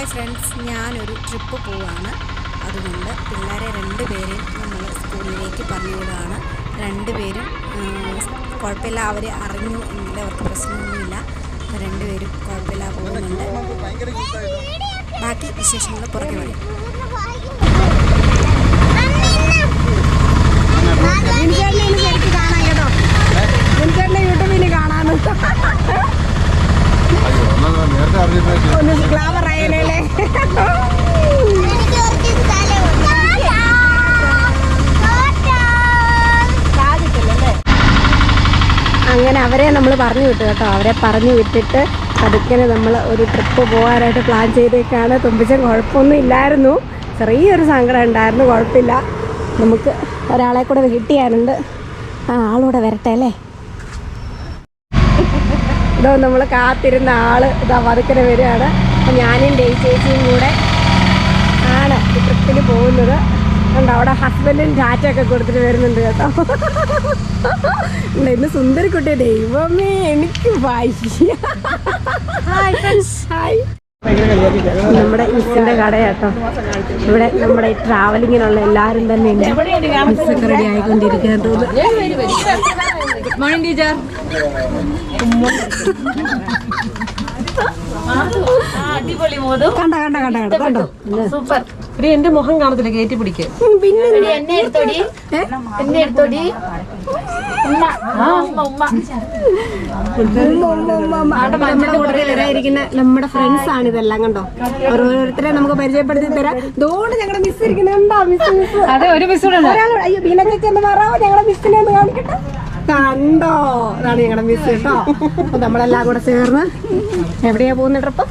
Hi friends ഞാനൊരു trip പോവാണ്. അതുകൊണ്ട് പിള്ളേരെ രണ്ട് പേരെയും നമ്മൾ സ്കൂളിലേക്ക് പറഞ്ഞു വിടുകയാണ്. രണ്ടുപേരും കുഴപ്പമില്ല അവർ അറിഞ്ഞു എങ്കിൽ അവർക്ക് പ്രശ്നമൊന്നുമില്ല. രണ്ടുപേരും കുഴപ്പമില്ല പോകുന്നുണ്ട്. ബാക്കി വിശേഷങ്ങൾ പുറകെ വരും യൂട്യൂബിൽ കാണാനും അയ്യോ എന്നാ നേരത്തെ അറിഞ്ഞിട്ട് ഒന്ന് ഗ്ലാമർ ആയല്ലേ അങ്ങനെ അവരെ പറഞ്ഞു വിട്ടു കേട്ടോ. അവരെ പറഞ്ഞു വിട്ടിട്ട് പതുക്കെ നമ്മൾ ഒരു ട്രിപ്പ് പോകാനായിട്ട് പ്ലാൻ ചെയ്തേക്കാണ്. തുമ്പിച്ചൻ കുഴപ്പമൊന്നും ഇല്ലായിരുന്നു. ചെറിയൊരു സങ്കടം ഉണ്ടായിരുന്നു. കുഴപ്പമില്ല. നമുക്ക് ഒരാളെ കൂടെ കിട്ടിയാനുണ്ട്. ആ ആളൂടെ വരട്ടെ അല്ലേ? ഇതോ നമ്മൾ കാത്തിരുന്ന ആൾ ഇതാ പതുക്കനെ വരികയാണ്. അപ്പം ഞാനും ഡേ ചേച്ചിയും കൂടെ ആണ് ട്രിപ്പിന് പോകുന്നത്. കണ്ടോ അവിടെ ഹസ്ബൻഡിന് ചാറ്റൊക്കെ കൊടുത്തിട്ട് വരുന്നുണ്ട് കേട്ടോ. സുന്ദരി സുന്ദരിക്കുട്ടി ദൈവമേ എനിക്ക് വയ്യ. ഹായ് നമ്മുടെ മിസ്സിന്റെ കടയാട്ടോ. ഇവിടെ നമ്മുടെ ഈ ട്രാവലിങ്ങിനുള്ള എല്ലാരും തന്നെ മിസ്സൊക്കെ റെഡി ആയിക്കൊണ്ടിരിക്കാൻ തോന്നുന്നു. ടീച്ചർ കണ്ട കണ്ട കണ്ട കണ്ടോ സൂപ്പർ എന്റെ മുഖം കാണത്തില്ല കയറ്റി പിടിക്ക്. എന്നെ എടുത്തോടി? എടുത്തോടി? നമ്മുടെ വരാതിരിക്കുന്ന നമ്മുടെ ഫ്രണ്ട്സ് ആണ് ഇതെല്ലാം കണ്ടോ? ഓരോരുത്തരെ നമുക്ക് പരിചയപ്പെടുത്തി തരാം. ഞങ്ങളുടെ മിസ് ഇരിക്കുന്നുണ്ടോ മിസ് മിസ് അതെ ഒരു മിസ് അയ്യോ എന്ന് ഞങ്ങളുടെ മിസ്സിനെ ഒന്ന് കാണിക്കട്ടെ? കണ്ടോ? അതാണ് ഞങ്ങളുടെ മിസ് കേട്ടോ. അപ്പൊ നമ്മളെല്ലാം കൂടെ ചേർന്ന് എവിടെയാ പോകുന്ന trip?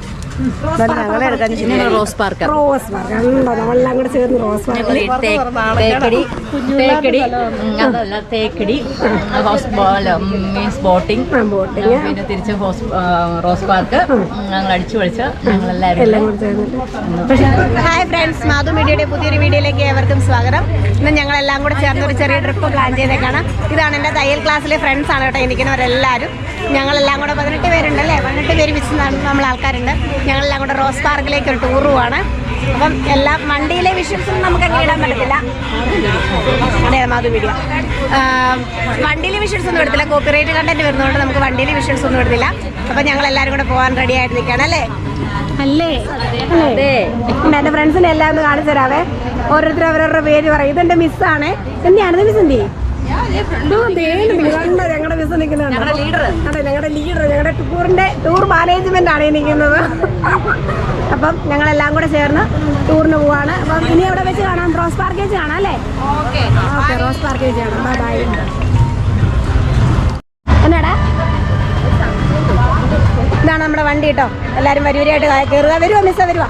Rose park. Rose park. നമ്മളെല്ലാം കൂടെ ചേർന്ന് റോസ് പാർക്ക്. തേക്കടി തേക്കടി അതല്ല Thekkady house means boating. Boating. പിന്നെ തിരിച്ച് ഹോസ് റോസ് പാർക്ക്. ഞങ്ങൾ അടിച്ചു പൊളിച്ച് ഞങ്ങളെല്ലാവരും ഹായ് ഫ്രണ്ട്സ് മാധു മീഡിയയുടെ പുതിയൊരു വീഡിയോയിലേക്ക് ഏവർക്കും സ്വാഗതം. ഇന്ന് ഞങ്ങളെല്ലാം കൂടെ ചേർന്ന് ഒരു ചെറിയ ട്രിപ്പ് പ്ലാൻ ചെയ്തേക്കാണ്. ഇതാണ് എന്റെ തയ്യൽ ക്ലാസ്സിലെ ഫ്രണ്ട്സ് ആണ് കേട്ടോ ഇരിക്കുന്നവരെല്ലാവരും. ഞങ്ങളെല്ലാം കൂടെ പതിനെട്ട് പേരുണ്ട് അല്ലേ പതിനെട്ട് പേര് മിസ് നമ്മൾ ആൾക്കാരുണ്ട് ഞങ്ങളെല്ലാം കൂടെ റോസ് പാർക്കിലേക്ക് ഒരു ടൂർ പോവാണ്. അപ്പം എല്ലാ വണ്ടിയിലെ വിഷ്വൽസൊന്നും നമുക്ക് അങ്ങനെ ഇടാൻ പറ്റത്തില്ല. അതെ മാധു വീഡിയോ വണ്ടിയിലെ വിഷ്വൽസ് ഒന്നും എടുത്തില്ല കോപ്പിറൈറ്റ് കണ്ടന്റ് വരുന്നതുകൊണ്ട് നമുക്ക് വണ്ടിയിലെ വിഷ്വൽസ് ഒന്നും എടുത്തില്ല അപ്പം ഞങ്ങൾ എല്ലാവരും കൂടെ പോകാൻ റെഡി ആയിട്ട് നിൽക്കുകയാണ് അല്ലേ? അല്ലേ? അതെ. എന്റെ ഫ്രണ്ട്സിനെ എല്ലാം ഒന്ന് കാണിച്ചു തരാവേ. ഓരോരുത്തർ അവരവരുടെ പേര് പറയും. ഇതെന്റെ മിസ്സാണ് എന്തിയാണ് മിസ് എന്തി ഞങ്ങളുടെ മിസ് നിൽക്കുന്നത് അതെ ഞങ്ങളുടെ ലീഡർ ഞങ്ങളുടെ ടൂറിന്റെ ടൂർ മാനേജ്മെന്റ് ആണ് നിൽക്കുന്നത്. അപ്പം ഞങ്ങളെല്ലാം കൂടെ ചേർന്ന് ടൂറിന് പോവാണ്. അപ്പം ഇനി അവിടെ വെച്ച് കാണാം. റോസ് പാർക്കേജ് കാണാം അല്ലേ? ഓക്കെ. റോസ് പാർക്കേജ് കാണാം. ബൈ ബൈ എന്നാടാ? ഇതാണ് നമ്മുടെ വണ്ടി കേട്ടോ. എല്ലാരും വരിവരിയായിട്ട് കയറുക. വരുവാ മിസ്സ വരുവാ.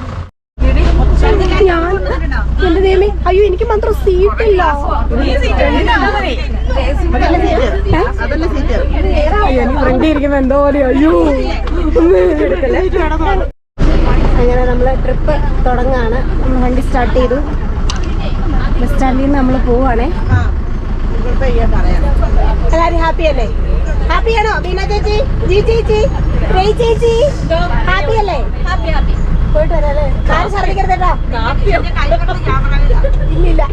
ഞാൻ എന്റെ ദൈവമേ അയ്യോ എനിക്ക് മാത്രം സീറ്റില്ല ഫ്രണ്ട് ഇരിക്കുമ്പോ എന്തോ പോലെ അയ്യോ അങ്ങനെ നമ്മൾ ട്രിപ്പ് തുടങ്ങാണ്. നമ്മൾ വണ്ടി സ്റ്റാർട്ട് ചെയ്തു. ബസ് സ്റ്റാൻഡിൽ നിന്ന് നമ്മൾ പോവാണേ. എല്ലാരും ഹാപ്പി അല്ലേ? ഹാപ്പി ആണോ? ബീന ചേച്ചി? ജി ചേച്ചി ചേച്ചി? ഹാപ്പി അല്ലേ? ഹാപ്പി ഹാപ്പി ഇല്ലില്ല.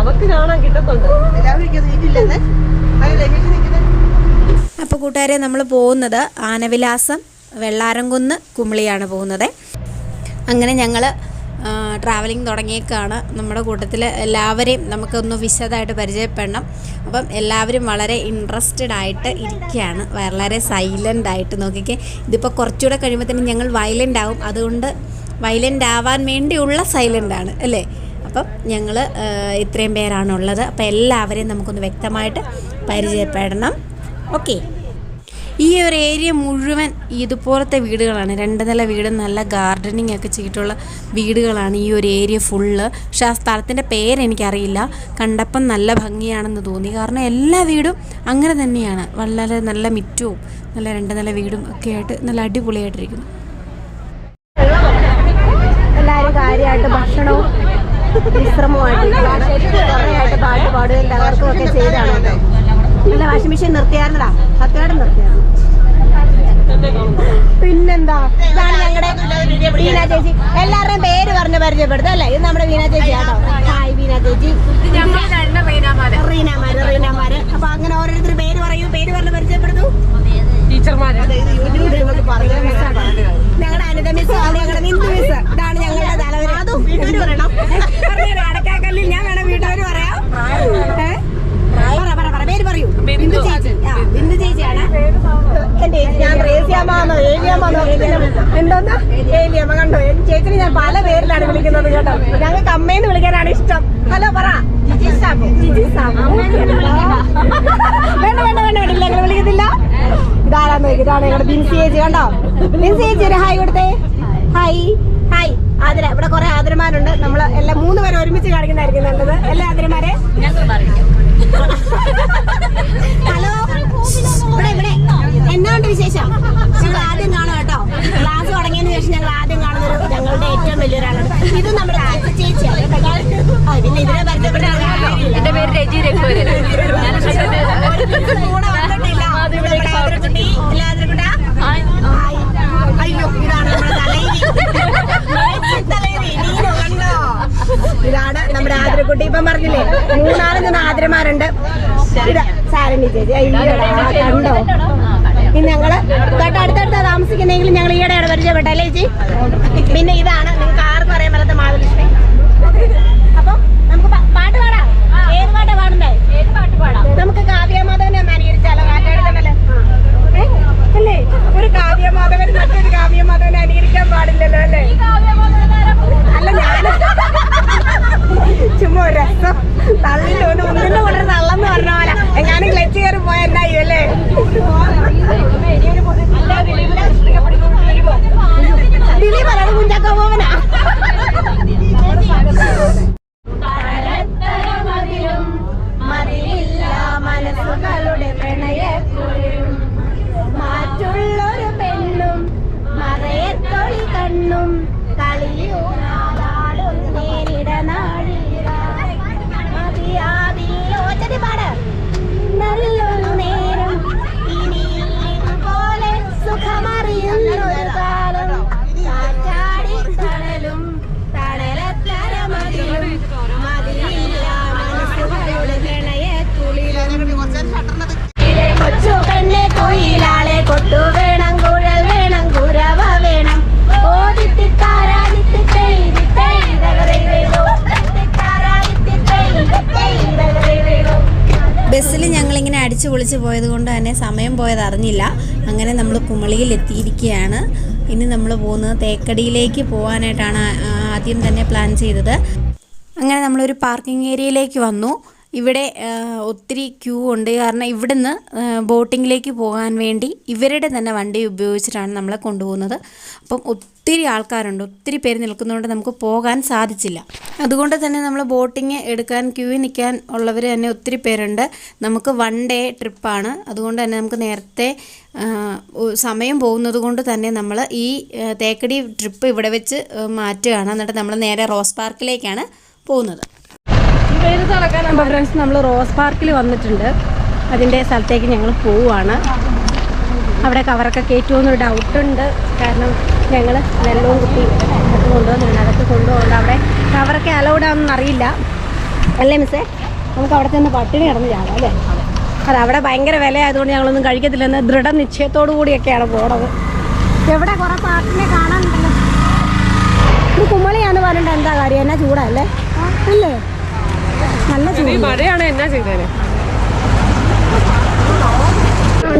അവക്ക് കാണാൻ കിട്ടത്തുണ്ട്. അപ്പോൾ കൂട്ടുകാരെ നമ്മൾ പോകുന്നത് ആനവിലാസം വെള്ളാരംകുന്ന് കുമിളിയാണ് പോകുന്നത്. അങ്ങനെ ഞങ്ങൾ ട്രാവലിംഗ് തുടങ്ങിയേക്കാണ്. നമ്മുടെ കൂട്ടത്തിൽ എല്ലാവരെയും നമുക്കൊന്ന് വിശദമായിട്ട് പരിചയപ്പെടണം. അപ്പം എല്ലാവരും വളരെ ഇൻട്രസ്റ്റഡ് ആയിട്ട് ഇരിക്കുകയാണ്. വളരെ സൈലന്റ് ആയിട്ട് നോക്കിക്കേ. ഇതിപ്പോൾ കുറച്ചുകൂടെ കഴിയുമ്പോൾ തന്നെ ഞങ്ങൾ വയലന്റ് ആവും. അതുകൊണ്ട് വയലന്റ് ആവാൻ വേണ്ടിയുള്ള സൈലന്റ് ആണ് അല്ലേ? അപ്പം ഞങ്ങൾ ഇത്രയും പേരാണുള്ളത്. അപ്പം എല്ലാവരെയും നമുക്കൊന്ന് വ്യക്തമായിട്ട് പരിചയപ്പെടണം. ഓക്കെ. ഈ ഒരു ഏരിയ മുഴുവൻ ഇതുപോലത്തെ വീടുകളാണ്. രണ്ട് നില വീട് നല്ല ഗാർഡനിങ് ഒക്കെ ചെയ്തിട്ടുള്ള വീടുകളാണ് ഈ ഒരു ഏരിയ ഫുള്ള്. പക്ഷെ ആ സ്ഥലത്തിന്റെ പേരെനിക്കറിയില്ല കണ്ടപ്പം നല്ല ഭംഗിയാണെന്ന് തോന്നി. കാരണം എല്ലാ വീടും അങ്ങനെ തന്നെയാണ്. വളരെ നല്ല മിറ്റവും നല്ല രണ്ട് നില വീടും ഒക്കെ ആയിട്ട് നല്ല അടിപൊളിയായിട്ടിരിക്കുന്നു എല്ലാവരും കാര്യമായിട്ട് ഭക്ഷണവും വിശ്രമമായിട്ട് പാട്ട് പാടുകയും തകർക്കും ഒക്കെ ചെയ്താണ്. നല്ല വാഷിംഗ് മെഷീൻ നിർത്തിയായിരുന്നടാ. സത്യമായിട്ട് നിർത്തിയായിരുന്നു. പിന്നെന്താ? ഇതാണ് ഞങ്ങളുടെ വീണ ചേച്ചി. എല്ലാവരുടെയും പേര് പറഞ്ഞ് പരിചയപ്പെടുത്തും അല്ലേ? ഇത് നമ്മുടെ വീണ ചേച്ചി ആണോ ഹായ് വീണ ചേച്ചി. റീനാമാര് റീനാമാര് അപ്പൊ അങ്ങനെ ഓരോരുത്തർ പേര് പറയൂ പേര് പറഞ്ഞ് പരിചയപ്പെടുത്തു. ഞങ്ങളുടെ അനിത മിസ് ഞങ്ങളുടെ നിന്ദു മിസ് ഇതാണ് ഞങ്ങളുടെ തലവര് അതും വീട്ടുകാർ പറയണം പറഞ്ഞുതരാം, അടക്കാക്കല്ലിൽ ഞാൻ വേണം വീട്ടുകാർ പറയാം ഏ? പറ പറ പറ പേര് പറയൂ ബിന്ദു ചേച്ചി ആ ബിന്ദു ചേച്ചിയാണ് എന്റെ ചേച്ചി ഞാൻ റേസിയാമ്മോ ഏലിയാമ്മോ എന്തോന്ന് ഏലിയമ്മ കണ്ടോ എന്റെ ചേച്ചിനെ ഞാൻ പല പേരിലാണ് വിളിക്കുന്നത് കേട്ടോ. ഞങ്ങൾക്ക് അമ്മേന്ന് വിളിക്കാനാണ് ഇഷ്ടം. ഹലോ പറ. വേണ്ട വേണ്ട വേണ്ട. വേണ്ട ഇല്ല ഞങ്ങൾ വിളിക്കത്തില്ല ഇതാരാന്ന് നോക്കി ഇതാണ് ഞങ്ങളുടെ ബിൻസി ചേച്ചി. കണ്ടോ? ബിൻസി ചേച്ചി ഒരു ഹായ് കൊടുത്തേ. ഹായ്. ഹായ്. ആതിര. ഇവിടെ കുറെ ആതിരമാരുണ്ട് നമ്മൾ എല്ലാം മൂന്ന് പേരെ ഒരുമിച്ച് കാണിക്കുന്നതായിരിക്കും നല്ലത്. എല്ലാ ആതിരമാരെ ഹലോ. എന്നാണ്ട് വിശേഷം ഞങ്ങൾ ആദ്യം കാണും കേട്ടോ ക്ലാസ് തുടങ്ങിയതിന് ശേഷം ഞങ്ങൾ ആദ്യം കാണുന്നത് ഞങ്ങളുടെ ഏറ്റവും വലിയൊരാളാണ് ഇത് നമ്മുടെ ചേച്ചി ചേച്ചിയാണ് പിന്നെ ഇതിനെ പരിചയപ്പെട്ട എന്റെ പേര് രജി രഘുവരൻ കൂടെ വന്നിട്ടില്ല നമ്മുടെ ആതിരക്കുട്ടി. ഇല്ലേ ആതിരക്കുട്ടാ? ഹായ്. അയ്യോ ഇതാണ് നമ്മുടെ തലൈവി തലൈവി നീനോ കണ്ടോ ഇതാണ് നമ്മുടെ ആതിരക്കുട്ടി. ഇപ്പം പറഞ്ഞില്ലേ മൂന്നാൽ നിന്ന് ആതിരമാരുണ്ട് സാരണി ചേച്ചി. കണ്ടോ? ഇനി ഞങ്ങൾ തൊട്ടടുത്തടുത്ത താമസിക്കുന്നെങ്കിലും ഞങ്ങൾ ഈയിടെയാണ് പരിചയപ്പെട്ടല്ലേ ചേച്ചി? പിന്നെ ഇതാണ് നിങ്ങൾക്ക് ആർക്കും അറിയാൻ പറ്റാത്ത മാതൃലക്ഷ്മി അപ്പം നമുക്ക് പാട്ട് പാടാം. ഏത് പാട്ടാ പാടണ്ടേ ഏത് പാട്ട് പാടാം നമുക്ക് കാവ്യമാധവനെ അനുകരിച്ചാലോ കാറ്റാടുന്നല്ലേ അല്ലേ? ഒരു കാവ്യമാധവൻ മറ്റൊരു കാവ്യമാധവനെ അനുകരിക്കാൻ പാടില്ലല്ലോ അല്ല? മറയത്തൊളി കളിയും കളിയൂടാടും നേരിട പാട്. നല്ലൊരു നേരം ഇനി പോലെ സുഖമറിയുന്നൊരു പോയത് കൊണ്ട് തന്നെ സമയം പോയത് അറിഞ്ഞില്ല. അങ്ങനെ നമ്മൾ കുമളിയിൽ എത്തിയിരിക്കുകയാണ് ഇനി നമ്മൾ പോകുന്നത് തേക്കടിയിലേക്ക് പോകാനായിട്ടാണ് ആദ്യം തന്നെ പ്ലാൻ ചെയ്തത്. അങ്ങനെ നമ്മളൊരു പാർക്കിംഗ് ഏരിയയിലേക്ക് വന്നു. ഇവിടെ ഒത്തിരി ക്യൂ ഉണ്ട്. കാരണം ഇവിടുന്ന് ബോട്ടിങ്ങിലേക്ക് പോകാൻ വേണ്ടി ഇവരുടെ തന്നെ വണ്ടി ഉപയോഗിച്ചിട്ടാണ് നമ്മളെ കൊണ്ടുപോകുന്നത്. അപ്പം ഒത്തിരി ആൾക്കാരുണ്ട്. ഒത്തിരി പേര് നിൽക്കുന്നതുകൊണ്ട് നമുക്ക് പോകാൻ സാധിച്ചില്ല. അതുകൊണ്ട് തന്നെ നമ്മൾ ബോട്ടിങ് എടുക്കാൻ ക്യൂവിൽ നിൽക്കാൻ ഉള്ളവർ തന്നെ ഒത്തിരി പേരുണ്ട്. നമുക്ക് വൺ ഡേ ട്രിപ്പാണ്. അതുകൊണ്ട് തന്നെ നമുക്ക് നേരത്തെ സമയം പോകുന്നത് കൊണ്ട് തന്നെ നമ്മൾ ഈ തേക്കടി ട്രിപ്പ് ഇവിടെ വെച്ച് മാറ്റുകയാണ്. എന്നിട്ട് നമ്മൾ നേരെ റോസ് പാർക്കിലേക്കാണ് പോകുന്നത്. അപ്പോൾ ഫ്രണ്ട്സ് നമ്മൾ റോസ് പാർക്കിൽ വന്നിട്ടുണ്ട്. അതിന്റെ സ്ഥലത്തേക്ക് ഞങ്ങൾ പോവുകയാണ് അവിടെ കവറൊക്കെ കയറ്റുമെന്നൊരു ഡൗട്ടുണ്ട് കാരണം ഞങ്ങൾ വെള്ളവും കുത്തി അതൊക്കെ കൊണ്ടുവന്നിട്ടുണ്ട്. അതൊക്കെ കൊണ്ടുപോകുന്നത് അവിടെ കവറൊക്കെ അലൗഡ് ആണെന്ന് അറിയില്ല. അല്ലേ മിസ്സേ നമുക്ക് അവിടെ ചെന്ന് പട്ടിണി കിടന്ന് ചാടാം അല്ലേ? അത് അവിടെ ഭയങ്കര വില ആയതുകൊണ്ട് ഞങ്ങളൊന്നും കഴിക്കത്തില്ലെന്ന് ദൃഢനിശ്ചയത്തോടു കൂടിയൊക്കെയാണ് പോണത്. എവിടെ കുറേ പാട്ടിനെ കാണാനുണ്ടല്ലോ. ഇത് കുമളിയാന്ന് പറഞ്ഞിട്ട് എന്താ കാര്യം? എന്നാ ചൂടല്ലേ അല്ലേ? നല്ല ചൂട്. മഴയാണ് എന്നാ ചെയ്തേനെ?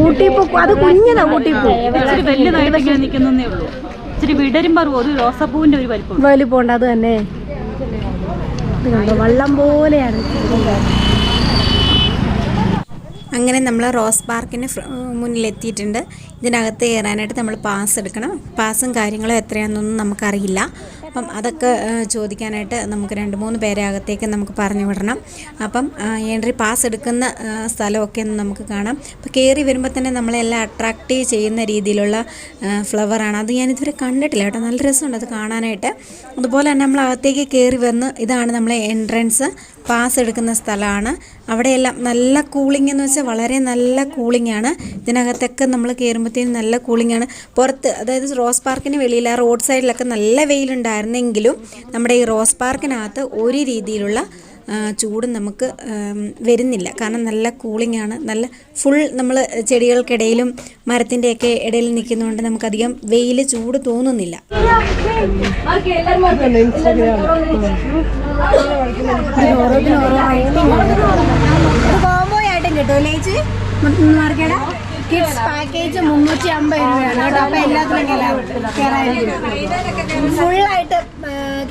ഊട്ടിപ്പൂ അത് കുഞ്ഞതാ ഊട്ടിപ്പൂ ഇച്ചിരി നിൽക്കുന്നേ ഉള്ളൂ. ഇച്ചിരി വിടരുമ്പോ ഒരു റോസപ്പൂവിന്റെ ഒരു വലിപ്പം. വലിപ്പമുണ്ട് അത് തന്നെ. കണ്ടോ വള്ളം പോലെയാണ്. അങ്ങനെ നമ്മൾ റോസ് പാർക്കിന് മുന്നിൽ മുന്നിലെത്തിയിട്ടുണ്ട്. ഇതിനകത്ത് കയറാനായിട്ട് നമ്മൾ പാസ് എടുക്കണം. പാസും കാര്യങ്ങളും എത്രയാണെന്നൊന്നും നമുക്കറിയില്ല. അപ്പം അതൊക്കെ ചോദിക്കാനായിട്ട് നമുക്ക് രണ്ട് മൂന്ന് പേരെ അകത്തേക്ക് നമുക്ക് പറഞ്ഞു വിടണം. അപ്പം എൻട്രി പാസ് എടുക്കുന്ന സ്ഥലമൊക്കെ നമുക്ക് കാണാം. അപ്പോൾ കയറി വരുമ്പോൾ തന്നെ നമ്മളെല്ലാം അട്രാക്റ്റീവ് ചെയ്യുന്ന രീതിയിലുള്ള ഫ്ലവറാണ്. അത് ഇതുവരെ കണ്ടിട്ടില്ല കേട്ടോ. നല്ല രസമുണ്ട് അത് കാണാനായിട്ട്. അതുപോലെ തന്നെ നമ്മൾ അകത്തേക്ക് കയറി വന്ന് ഇതാണ് നമ്മളെ എൻട്രൻസ്. പാസ് എടുക്കുന്ന സ്ഥലമാണ്. അവിടെയെല്ലാം നല്ല കൂളിംഗ് എന്ന് വെച്ചാൽ വളരെ നല്ല കൂളിംഗ് ആണ്. ഇതിനകത്തൊക്കെ നമ്മൾ കയറുമ്പോഴത്തേനും നല്ല കൂളിംഗ് ആണ്. പുറത്ത് അതായത് റോസ് പാർക്കിന് വെളിയിൽ ആ റോഡ് സൈഡിലൊക്കെ നല്ല വെയിലുണ്ടായിരുന്നെങ്കിലും നമ്മുടെ ഈ റോസ് പാർക്കിനകത്ത് ഒരു രീതിയിലുള്ള ചൂട് നമുക്ക് വരുന്നില്ല. കാരണം നല്ല കൂളിംഗ് ആണ്. നല്ല ഫുൾ നമ്മൾ ചെടികൾക്കിടയിലും മരത്തിന്റെയൊക്കെ ഇടയിൽ നിൽക്കുന്നതുകൊണ്ട് നമുക്കധികം വെയിൽ ചൂട് തോന്നുന്നില്ല. കോംബോ ആയിട്ടും കിട്ടും അല്ലേ ചേച്ചി മാർക്കേട കിഡ്സ് പാക്കേജ് മുന്നൂറ്റി അമ്പത് രൂപയാണ് കേട്ടോ അപ്പൊ എല്ലാത്തിലും കയറായിരിക്കും ഫുള്ളായിട്ട്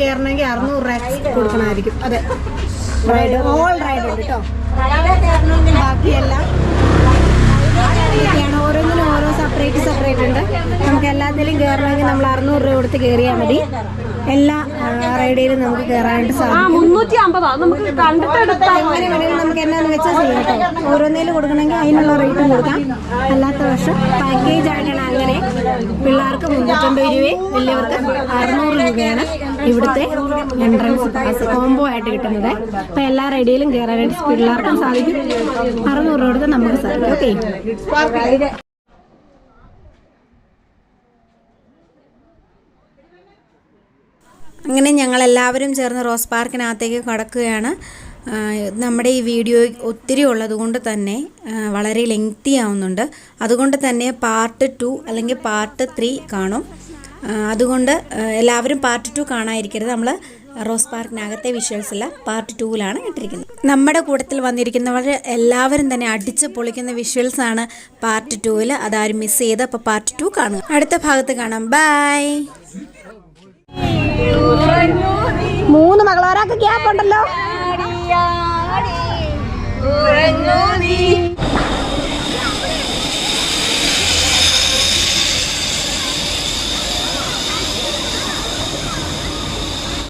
കയറണമെങ്കിൽ അറുന്നൂറ് രൂപ കൊടുക്കണമായിരിക്കും അതെ റൈഡ് ഓൾ റൈഡ് ഉണ്ട് കേട്ടോ ബാക്കിയെല്ലാം ഇതൊക്കെയാണ് ഓരോന്നിനും ഓരോ സെപ്പറേറ്റ് സെപ്പറേറ്റ് ഉണ്ട്. നമുക്ക് എല്ലാത്തിലും കയറണമെങ്കിൽ നമ്മൾ അറുന്നൂറ് രൂപ കൊടുത്ത് കയറിയാൽ മതി. എല്ലാ റൈഡിലും നമുക്ക് കയറാനായിട്ട് സാധിക്കും. നമുക്ക് എന്നാന്ന് വെച്ചാൽ ചെയ്യാം ഓരോന്നേലും കൊടുക്കണമെങ്കിൽ അതിനുള്ള റേറ്റും കൊടുക്കാം. അല്ലാത്ത പക്ഷം പാക്കേജ് ആയിട്ടാണ് അങ്ങനെ പിള്ളേർക്ക് മുന്നൂറ്റമ്പത് രൂപയും വലിയവർക്ക് അറുന്നൂറ് രൂപയാണ് ഇവിടുത്തെ എൻട്രൻസ് പാസ് കോംബോ ആയിട്ട് കിട്ടുന്നത്. അപ്പൊ എല്ലാ റൈഡിയിലും കയറാനായിട്ട് പിള്ളേർക്കും സാധിക്കും. അറുന്നൂറ് രൂപ കൊടുത്ത് നമുക്ക് സാധിക്കും. ഓക്കെ അങ്ങനെ ഞങ്ങളെല്ലാവരും ചേർന്ന് റോസ് പാർക്കിനകത്തേക്ക് കടക്കുകയാണ്. നമ്മുടെ ഈ വീഡിയോ ഒത്തിരി ഉള്ളത് കൊണ്ട് തന്നെ വളരെ ലെങ്തി ആവുന്നുണ്ട്. അതുകൊണ്ട് തന്നെ പാർട്ട് ടു അല്ലെങ്കിൽ പാർട്ട് ത്രീ കാണും. അതുകൊണ്ട് എല്ലാവരും പാർട്ട് ടു കാണാതിരിക്കരുത്. നമ്മൾ റോസ് പാർക്കിനകത്തെ വിഷ്വൽസ് എല്ലാം പാർട്ട് ടൂവിലാണ് ഇട്ടിരിക്കുന്നത്. നമ്മുടെ കൂട്ടത്തിൽ വന്നിരിക്കുന്നവർ എല്ലാവരും തന്നെ അടിച്ച് പൊളിക്കുന്ന വിഷ്വൽസ് ആണ് പാർട്ട് ടൂവിൽ അതാരും മിസ് ചെയ്ത് അപ്പോൾ പാർട്ട് ടു കാണുക. അടുത്ത ഭാഗത്ത് കാണാം. ബൈ മൂന്ന് മകളോരൊക്കെ ഗ്യാപ്പ് ഉണ്ടല്ലോ?